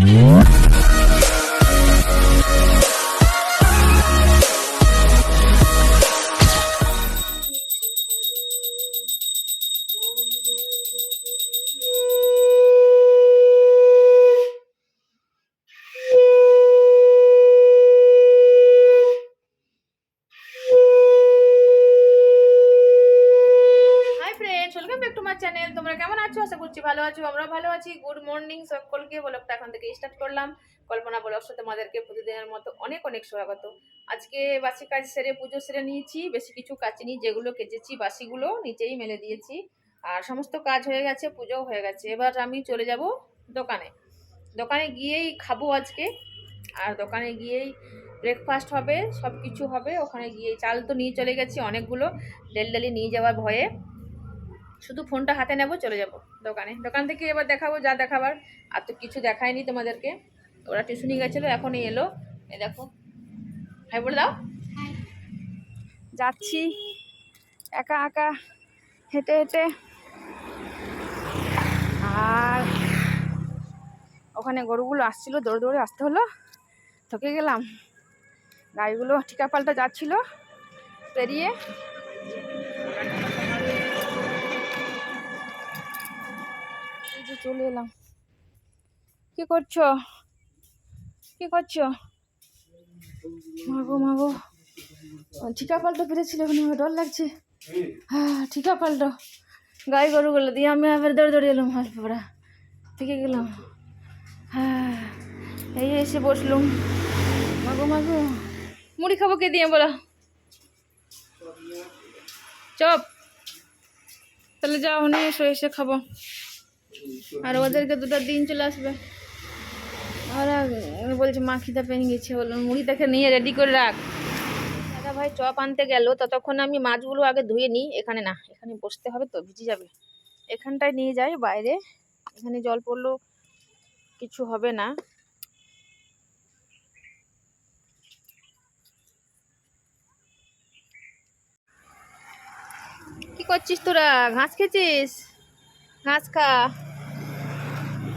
What? আছো? আমরা ভালো আছি। গুড মর্নিং সকলকে। ব্লগটা এখন থেকে স্টার্ট করলাম। কল্পনা ব্লগ সাথে তোমাদেরকে প্রতিদিনের মতো অনেক অনেক স্বাগত। আজকে বাসি কাজ সেরে পুজো সেরে নিয়েছি। বেশি কিছু কাচিনি যেগুলো কেচেছি বাসিগুলো নিচেই মেলে দিয়েছি। আর সমস্ত কাজ হয়ে গেছে, পুজোও হয়ে গেছে। এবার আমি চলে যাব দোকানে। দোকানে গিয়েই খাব আজকে। আর দোকানে গিয়েই ব্রেকফাস্ট হবে সব কিছু হবে। ওখানে গিয়ে চাল তো নিয়ে চলে গেছি অনেকগুলো। ডেল ডেলি নিয়ে যাওয়ার ভয়ে। শুধু ফোনটা হাতে নেব চলে যাব দোকানে। দোকান থেকে এবার দেখাবো যা দেখাবার। আর তো কিছু দেখায়নি তোমাদেরকে। ওরা টিউশনি গেছিল এখনই এলো। এ দেখো। হ্যাঁ বলে দাও। যাচ্ছি। একা একা হেঁটে হেঁটে। আর ওখানে গরুগুলো আসছিল দৌড়ে দৌড়ে আসতে হলো। থকে গেলাম। গাড়িগুলো ঠিকা পাল্টা যাচ্ছিল। পেরিয়ে চলে এলাম। কি করছ? কি করছ? মাগো মাগো। ঠিকা পাল্টো পেরেছিল এখন, আমার ডর লাগছে। হ্যাঁ ঠিকা পাল্টো। গাই গরুগুলো দিয়ে আমি আবার দৌড়ে দৌড়ে এলাম হাসপাড়া থেকে গেলাম। হ্যাঁ এই এসে বসলুম। মাগো মাগো। মুড়ি খাব কে দিয়ে, বলো? চপ। তাহলে যাও, নিয়ে এসো, এসে খাব। আর ওদেরকে দুটো দিন চলে আসবে। ওরা বলছে, মা খিদা পেয়ে গেছে বললাম মুড়িটাকে নিয়ে রেডি করে রাখ। দাদা ভাই, চপ আনতে গেল, ততক্ষণ আমি মাছগুলো আগে ধুয়ে নিই। এখানে না, এখানে বসতে হবে তো, ভিজে যাবে। এখানটায় নিয়ে যাই বাইরে। এখানে জল পড়লেও কিছু হবে না। কি করছিস তোরা? ঘাস খেয়েছিস? ঘাস খা।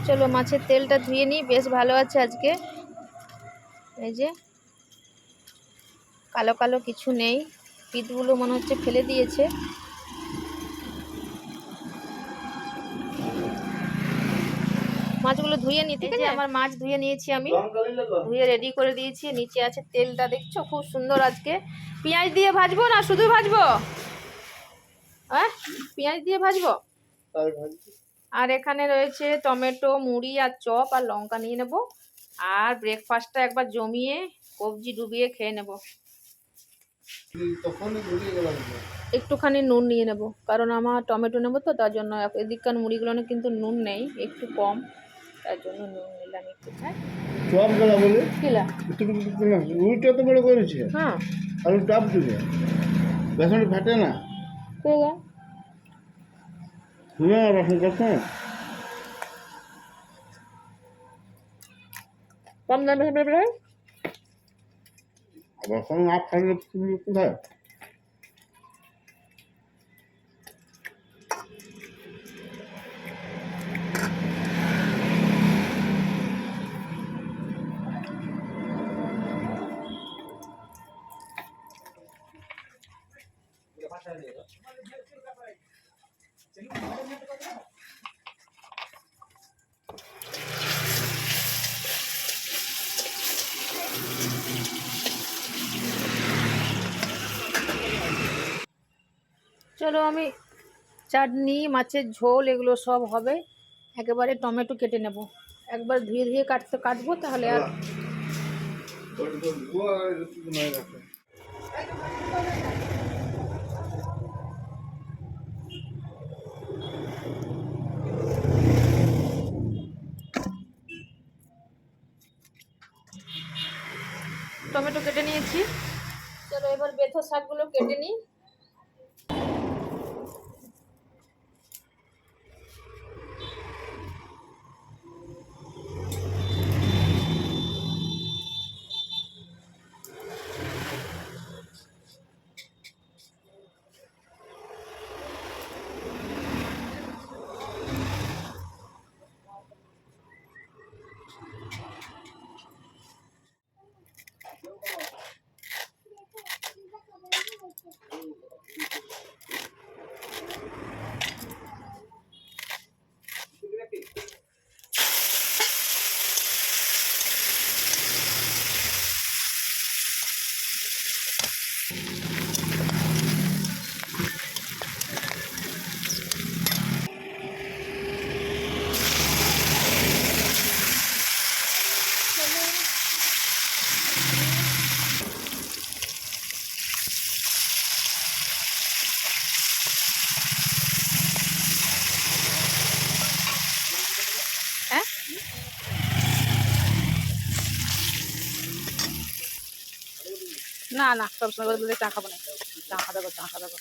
চলো মাছের তেলটা ধুয়ে নিই বেশ ভালো আছে আজকে। এই যে কালো কালো কিছু নেই পিঠগুলো মনে হচ্ছে ফেলে দিয়েছে। মাছগুলো ধুয়ে নিই ঠিক আছে? আমার মাছ ধুয়ে নিয়েছি আমি। ধুয়ে রেডি করে দিয়েছি নিচে আছে তেলটা দেখছ? খুব সুন্দর আজকে। পেঁয়াজ দিয়ে ভাজবো না শুধু ভাজবো? হ্যাঁ পেঁয়াজ দিয়ে ভাজবো? আর এখানে রয়েছে টমেটো মুড়ি আর চপ আর লঙ্কা নিয়ে নেব। আর ব্রেকফাস্টটা একবার জমিয়ে কবজি ডুবিয়ে খেয়ে নেব। একটুখানি নুন নিয়ে নেব কারণ আমার টমেটো নেব তো তার জন্য এদিককার মুড়িগুলো কিন্তু নুন নেই একটু কম। তার জন্য নুন নিলাম একটু হ্যাঁ। চপ গলা বলে? কিলা? রুইটা তো বড় করেছে। হ্যাঁ। আলু টপ দিবে বেসন ফাটে না। না রসুন করছে কম দাম বেশি বেশি রসুন না খাইলে কোথায় চলো আমি চাটনি, মাছের ঝোল এগুলো সব হবে। একেবারে টমেটো কেটে নেব। একবার ধুয়ে ধুয়ে কাটতে কাটবো তাহলে আর টমেটো কেটে নিয়েছি। চলো এবার বেথো শাকগুলো কেটে নিই। না না সবসময় বদলে চা খাব না চা খাবে চা খাবে গো।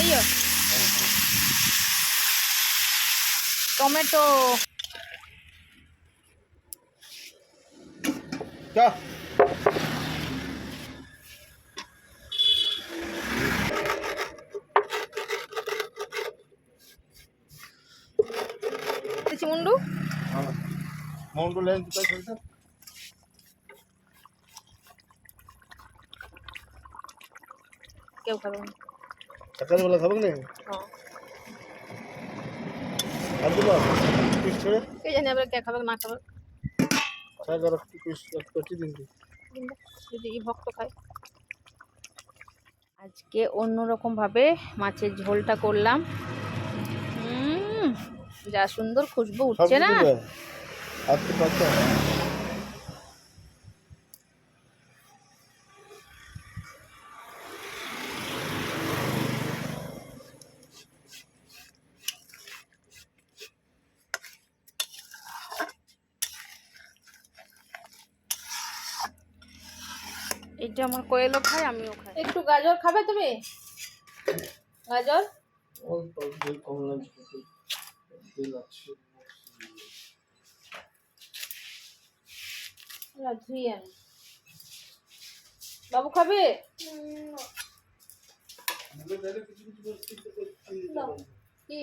এই যো। টমেটো। চ। দিচ্ছি মুন্ডু। লেন কেউ খাবে না। খাবেন না হ্যাঁ। আব্দুল্লাহ পিস ছেড়ে কে জানি এবার কে খাবে না খাবে? পিস যদি ভক্ত খায়। আজকে অন্যরকম ভাবে মাছের ঝোলটা করলাম। যা সুন্দর খুশবু উঠছে না? আমার কোয়েলও খায় আমিও খাই। একটু গাজর খাবে তুমি? গাজর? বাবু খাবে? কি?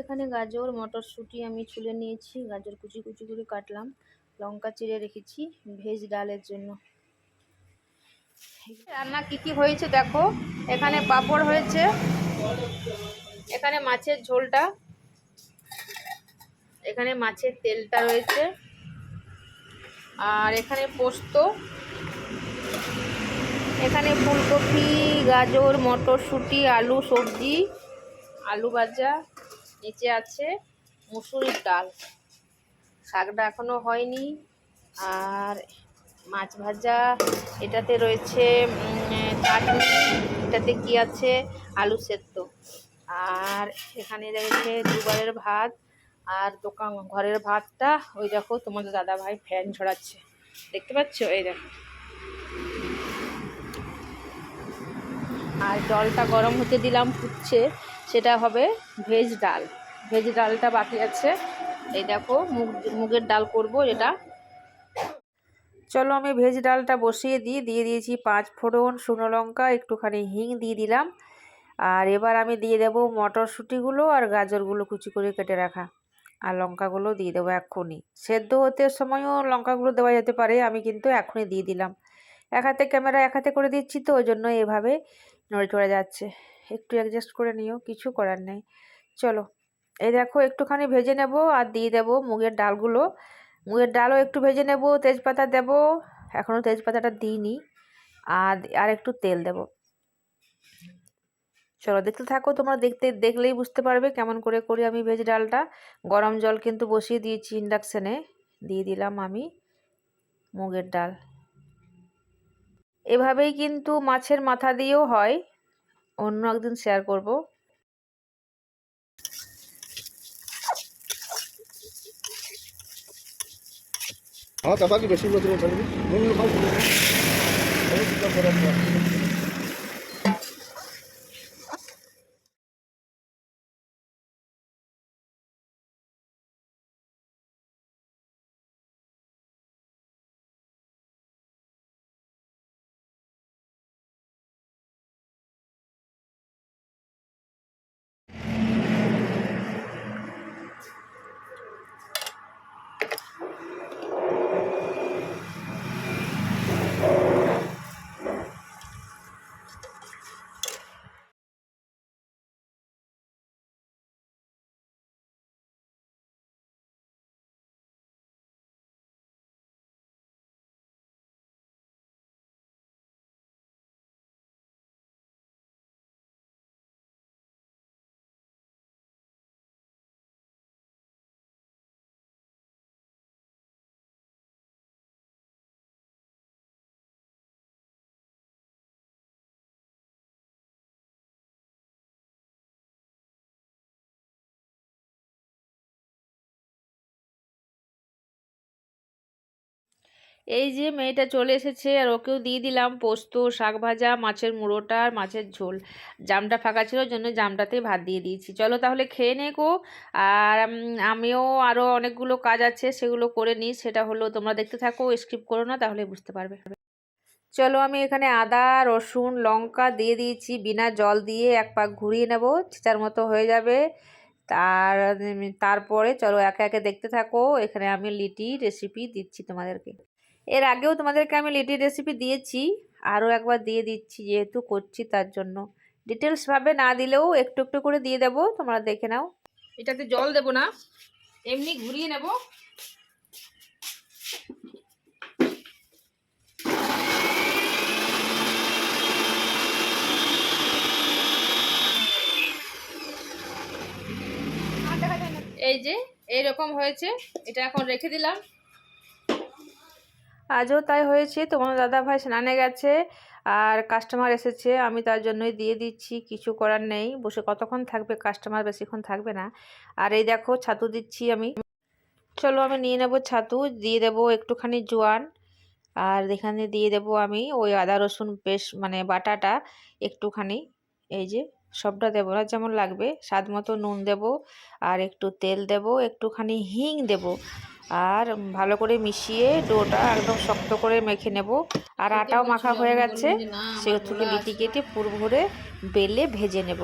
এখানে গাজর, মটরশুঁটি আমি ছুলে নিয়েছি। গাজর কুচি কুচি করে কাটলাম। লঙ্কা চিড়ে রেখেছি ভেজ ডালের জন্য। রান্না কি কি হয়েছে দেখো। এখানে পাঁপড় হয়েছে। এখানে মাছের ঝোলটা। এখানে মাছের তেলটা রয়েছে। আর এখানে পোস্ত। এখানে ফুলকপি, গাজর, মটরশুঁটি, আলু, সবজি, আলু ভাজা। নিচে আছে মুসুরির ডাল। শাকটা এখনও হয়নি। আর মাছ ভাজা, এটাতে রয়েছে চাটনি, এটাতে কি আছে? আলু সেদ্ধ। আর এখানে রয়েছে দুবারের ভাত আর দোকান, ঘরের ভাতটা, ওই দেখো তোমাদের দাদা ভাই ফ্যান ছড়াচ্ছে। দেখতে পাচ্ছ? এই দেখো। আর জলটা গরম হতে দিলাম, ফুটছে। সেটা হবে ভেজ ডাল। ভেজ ডালটা বাকি আছে। এই দেখো, মুগ, মুগের ডাল করব এটা চলো আমি ভেজ ডালটা বসিয়ে দিই। দিয়ে দিয়েছি পাঁচ ফোড়ন, শুকনো লঙ্কা, একটুখানি হিং দিয়ে দিলাম। আর এবার আমি দিয়ে দেবো মটরশুঁটিগুলো আর গাজরগুলো কুচি করে কেটে রাখা। আর লঙ্কাগুলো দিয়ে দেবো এক্ষুনি। সেদ্ধ হতে সময়ও লঙ্কাগুলো দেওয়া যেতে পারে, আমি কিন্তু এখনই দিয়ে দিলাম। এক হাতে ক্যামেরা এক হাতে করে দিচ্ছি তো, ওই জন্য এভাবে নড়ে চড়ে যাচ্ছে। একটু অ্যাডজাস্ট করে নিও, কিছু করার নেই। চলো, এই দেখো একটুখানি ভেজে নেব আর দিয়ে দেবো মুগের ডালগুলো। মুগের ডালও একটু ভেজে নেব, তেজপাতা দেব এখনও তেজপাতাটা দিইনি। আর আর একটু তেল দেব। চলো, দেখতে থাকো, তোমরা দেখতে, দেখলেই বুঝতে পারবে কেমন করে করি আমি ভেজ ডালটা। গরম জল কিন্তু বসিয়ে দিয়েছি ইন্ডাকশানে দিয়ে দিলাম আমি মুগের ডাল। এভাবেই কিন্তু মাছের মাথা দিয়েও হয়। অন্য একদিন শেয়ার করব। হ্যাঁ তা বাকি বেশি এই যে মেয়েটা চলে এসেছে, আর ওকেও দিয়ে দিলাম পোস্ত, শাক ভাজা, মাছের মুড়োটা আর মাছের ঝোল। জামটা ফাঁকা ছিল জন্য জামটাতেই ভাত দিয়ে দিয়েছি। চলো তাহলে খেয়ে নে গো। আর আমিও আরও অনেকগুলো কাজ আছে, সেগুলো করে নিই। সেটা হলো তোমরা দেখতে থাকো স্কিপ করো না, তাহলে বুঝতে পারবে। চলো আমি এখানে আদা, রসুন, লঙ্কা দিয়ে দিয়েছি। বিনা জল দিয়ে এক পাক ঘুরিয়ে নেব ছিটার মতো হয়ে যাবে। তার তারপরে চলো একে একে দেখতে থাকো। এখানে আমি লিটি রেসিপি দিচ্ছি তোমাদেরকে। এর আগেও তোমাদেরকে আমি লিটির রেসিপি দিয়েছি, আরও একবার দিয়ে দিচ্ছি যেহেতু করছি তার জন্য। ডিটেলসভাবে না দিলেও একটু একটু করে দিয়ে দেবো, তোমরা দেখে নাও। এটাতে জল দেবো না, এমনি ঘুরিয়ে নেব। এই যে, এইরকম হয়েছে, এটা এখন রেখে দিলাম। আজও তাই হয়েছে। তোমার দাদা ভাই স্নানে গেছে আর কাস্টমার এসেছে, আমি তার জন্যই দিয়ে দিচ্ছি, কিছু করার নেই। বসে কতক্ষণ থাকবে? কাস্টমার বেশিক্ষণ থাকবে না। আর এই দেখো, ছাতু দিচ্ছি আমি। চলো আমি নিয়ে নেব ছাতু, দিয়ে দেব একটুখানি জোয়ান। আর এখানে দিয়ে দেব আমি ওই আদা রসুন পেস্ট মানে বাটাটা একটুখানি। এই যে সবটা দেবো না যেমন লাগবে। স্বাদ মতো নুন দেব আর একটু তেল দেব একটুখানি হিং দেব আর ভালো করে মিশিয়ে ডোটা একদম শক্ত করে মেখে নেব। আর আটাও মাখা হয়ে গেছে সে থেকে লিটি কেটে পুর ভরে বেলে ভেজে নেব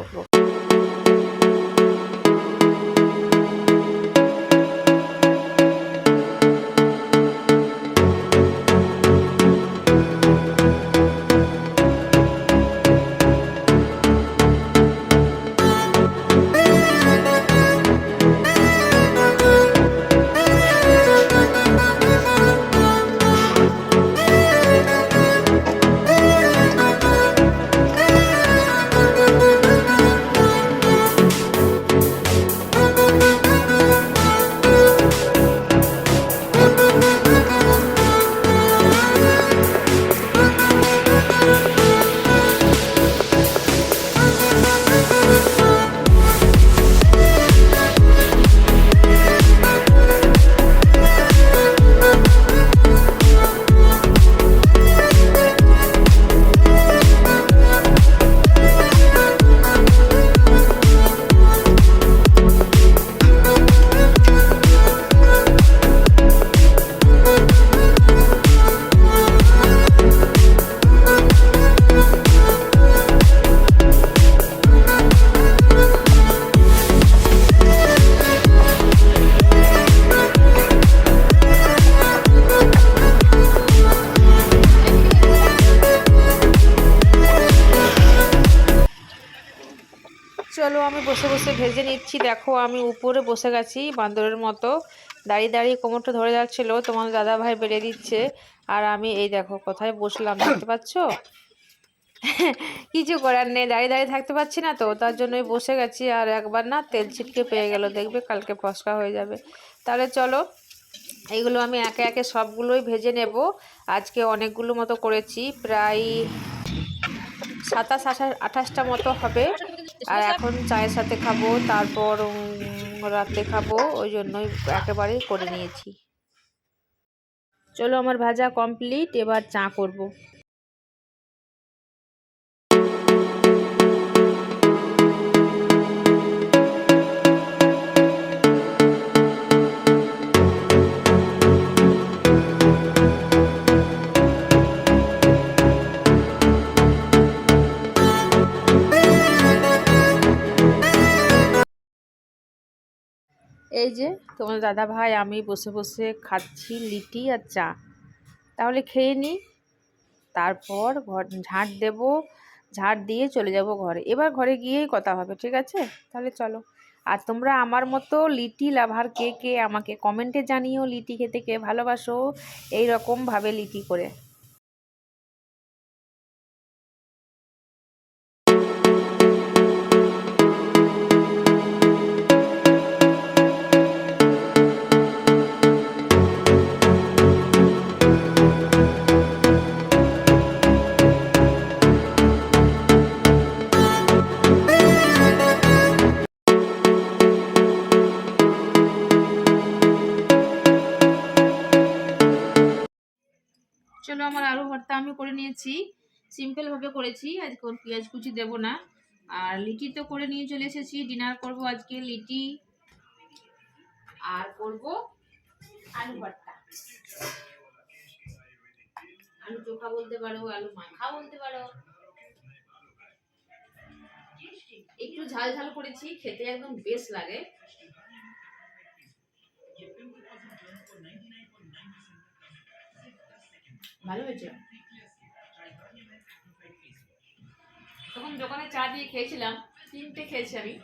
চলো, আমি বসে বসে ভেজে নিচ্ছি। দেখো, আমি উপরে বসে গেছি, বান্দরের মতো। দাঁড়িয়ে দাঁড়িয়ে কোমরটা ধরে যাচ্ছিল, তোমার দাদা ভাই বেড়ে দিচ্ছে। আর আমি, এই দেখো, কোথায় বসলাম, দেখতে পাচ্ছ? কিছু করার নেই, দাঁড়িয়ে দাঁড়িয়ে থাকতে পারছি না তো। তার জন্যই বসে গেছি, আর একবার না তেল ছিটকে পেয়ে গেল, দেখবে কালকে ফসকা হয়ে যাবে। তাহলে চলো এইগুলো আমি একে একে সবগুলোই ভেজে নেব। আজকে অনেকগুলো মতো করেছি, প্রায় সাতাশ, আঠাশ, আঠাশটা মতো হবে। আর এখন চায়ের সাথে খাব তারপর উম, রাতে খাব ওই জন্যই একেবারেই করে নিয়েছি। চলো আমার ভাজা কমপ্লিট এবার চা করব। এই যে তোমার দাদা ভাই, আমি বসে বসে খাচ্ছি লিটি আর চা। তাহলে খেয়ে নিই তারপর ঘর, ঝাঁট দেব, ঝাঁট দিয়ে চলে যাব ঘরে। এবার ঘরে গিয়েই কথা হবে, ঠিক আছে? তাহলে চলো। আর তোমরা আমার মতো লিটি লাভার কে কে আমাকে কমেন্টে জানিও লিটি খেতে কে ভালোবাসো। এই রকমভাবে লিটি করে। করে নিয়েছি। সিম্পলভাবে করেছি। আজকে পেঁয়াজ কুচি দেবো না। আর লিটি তো করে নিয়ে চলে এসেছি। ডিনার করব আজকে লিটি। আর করব আলু ভর্তা। আলু চোখা বলতে পারো, আলু মাখা বলতে পারো। একটু ঝাল ঝাল করেছি, খেতে একদম বেশ লাগে। ভালো হয়েছে? তখন দোকানে চা দিয়ে খেয়েছিলাম তিনটে খেয়েছি আমি।